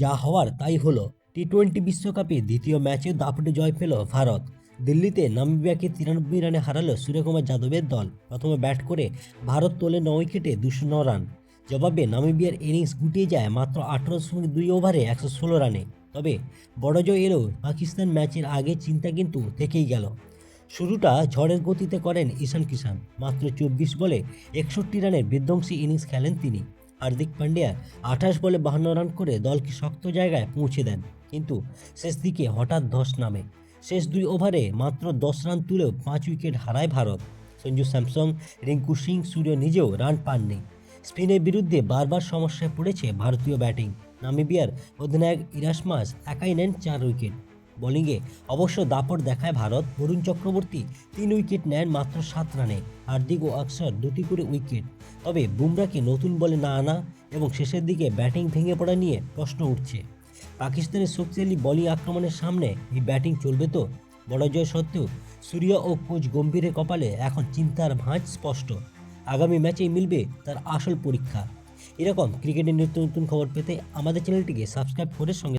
যা হওয়ার তাই হলো। টি টোয়েন্টি বিশ্বকাপে দ্বিতীয় ম্যাচে দাপটে জয় পেল ভারত। দিল্লিতে নামিবিয়াকে তিরানব্বই রানে হারালো সূর্যকুমার যাদবের দল। প্রথমে ব্যাট করে ভারত তোলে ন উইকেটে দুশো ন রান। জবাবে নামিবিয়ার ইনিংস গুটিয়ে যায় মাত্র আঠারো দশমিক দুই ওভারে একশো ষোলো রানে। তবে বড় জয় এলেও পাকিস্তান ম্যাচের আগে চিন্তা কিন্তু থেকেই গেল। শুরুটা ঝড়ের গতিতে করেন ঈশান কিষান মাত্র চব্বিশ বলে একষট্টি রানের বিধ্বংসী ইনিংস খেলেন তিনি। হার্দিক পান্ডিয়া আঠাশ বলে বাহান্ন রান করে দলকে শক্ত জায়গায় পৌঁছে দেন। কিন্তু শেষ দিকে হঠাৎ ধস নামে। শেষ দুই ওভারে মাত্র দশ রান তুলেও পাঁচ উইকেট হারায় ভারত। সঞ্জু স্যামসং, রিঙ্কু সিং, সূর্য নিজেও রান পাননি। স্পিনের বিরুদ্ধে বারবার সমস্যায় পড়েছে ভারতীয় ব্যাটিং। নামিবিয়ার অধিনায়ক ইরাসমাস একাই নেন চার উইকেট। বোলিংয়ে অবশ্য দাপট দেখায় ভারত। বরুণ চক্রবর্তী তিন উইকেট নেন মাত্র সাত রানে। হার্দিক ও অক্ষর দুটি করে উইকেট। তবে বুমরাকে নতুন বলে না আনা এবং শেষের দিকে ব্যাটিং ভেঙে পড়া নিয়ে প্রশ্ন উঠছে। পাকিস্তানের শক্তিশালী বোলিং আক্রমণের সামনে এই ব্যাটিং চলবে তো? বড় জয় সত্ত্বেও সূর্য ও কোচ গম্ভীরের কপালে এখন চিন্তার ভাঁজ স্পষ্ট। আগামী ম্যাচেই মিলবে তার আসল পরীক্ষা। এরকম ক্রিকেটের নিত্য নতুন খবর পেতে আমাদের চ্যানেলটিকে সাবস্ক্রাইব করে সঙ্গে